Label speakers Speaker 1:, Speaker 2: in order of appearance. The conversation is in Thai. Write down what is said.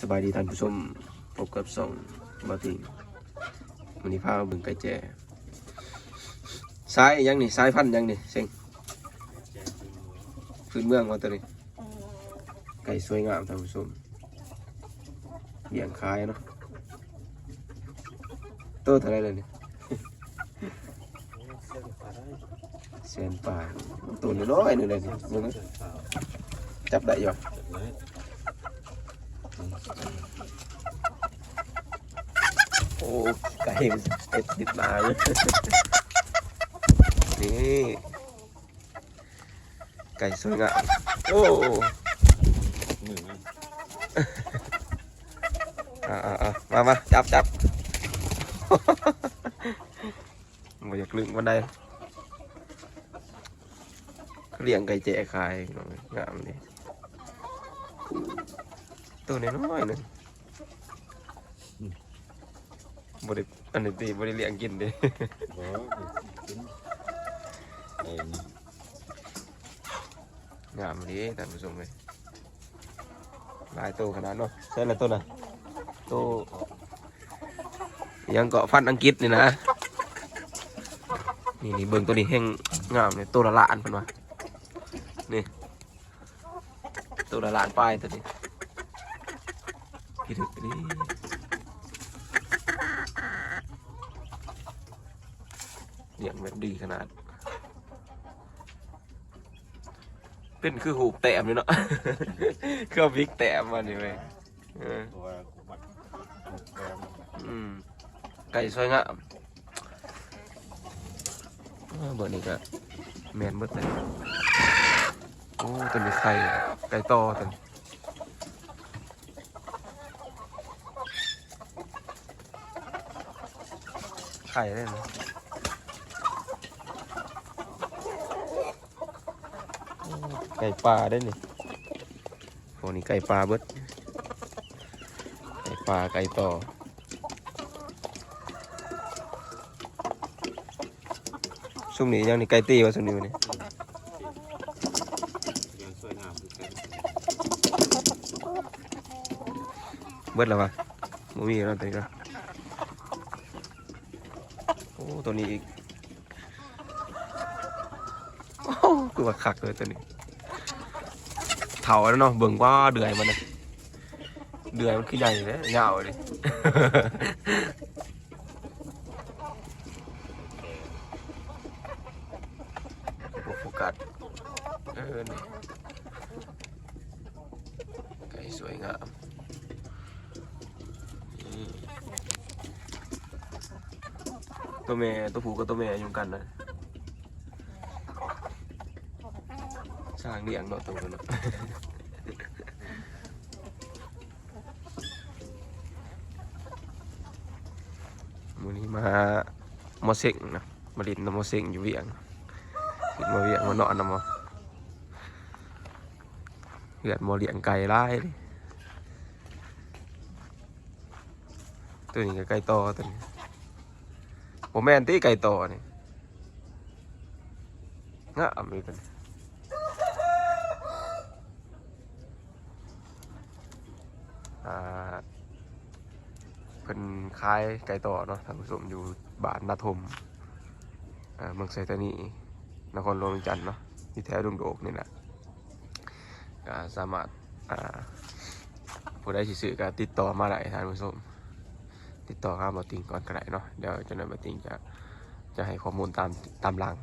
Speaker 1: สบายดีท่านผู้ชมพบกับสองบาติงวันนี้พามาบึงไก่แจ้ซ้ายยังนี่ซ้ายพันยังนี่เซ็งพื้นเมืองมาตัวนี้ ไก่สวยงามท่านผู้ชมเบี่ยงคายเนาะโตเท่าไรเลยเนี่ยแสนปลายตัวน้อยๆนึงเลยสิมึงนะจับได้ยู่ โอ้ไก่เอ็ดติดมาเลยนี่ไก่สวยงามโอ้อ่าอ่ามามาจับจับมาอยากลึงวันใดเขาเลี้ยงไก่แจ้ขายงงามดี ตัวน้อยๆหนึงบริอันนี้ตีบริเลี้ยงกินดิ
Speaker 2: บ่กินเอ็น
Speaker 1: งามดีท่านผู้ชมเลยหลายตัวขนาดเนาะใช่ละตัวน่ะตัวยังเกาะฟันอังกฤษนี่นะ นี่นี่เบิ่งตัวนี้แห้งงามเลยตัวละล้านเพิ่นว่านี่ตัวละล้านป้ายตัวนี้ พี่ถึกนี่เลี้ยงแบบดีขนาด เป็นคือหูกแต้มเลยเนาะ เครื่องพริกแต้มมานี่เว้ยเออ
Speaker 2: ตัวกูมัดหมกแกม
Speaker 1: อืมไก่สวยงามอ้าวเบอร์นี้ก็แมนเบิดเลยโอ้ตัวนี้ไข่ไก่ต่อตัวนี้ ไข่ได้ไหมไก่ปลาได้นี่โอ้นี่ไก่ปลาเบิดไก่ปลาไก่ต่อช่วงนี้ยังนี่ไก่ตีวะช่วงนี้วะนี่
Speaker 2: ย
Speaker 1: เบิดแล้ววะบ่มีแล้วตัวนี้ก็โอ้ ตัวนี้อีกโอ้คือว่าคักเลยตัวนี้เถาแล้วเนาะเบิ่งว่าเดือยมันนะเดือยมันคือใหญ่เลยยาวเลยบ่โฟกัสเออนี่ไก่สวยงาม ตัวแม่ตัวผู้กับตัวแม่อยู่กันนะสร้างเลี้ยงเนาะตัวนั้นเนาะมื้อนี้มามอเซ็งนะมาลินน้ำหมอเซ็งอยู่เวียงขึ้นมาเวียงมานอนนำมาเหือดมอเลี้ยงไก่ไล่ตัวนี้ก็ไก่ต่อตัวนี้ ผมแม่นตีไก่ต่อนี่งะมีกันอ่าเป็นคล้ายไก่ต่อเนาะท่านผู้ชมอยู่บ้านนาทมเมืองไซตานีนครหลวงจันทน์เนาะที่แถวดงโดกนี่แหละสามารถผู้ใดสิซื้อก็ติดต่อมาได้ท่านผู้ชม ติดต่อข้าบอติงก่อนก็ได้เนาะเดี๋ยวเจะนายบอติงจะจะให้ข้อมูลตามตามหลัง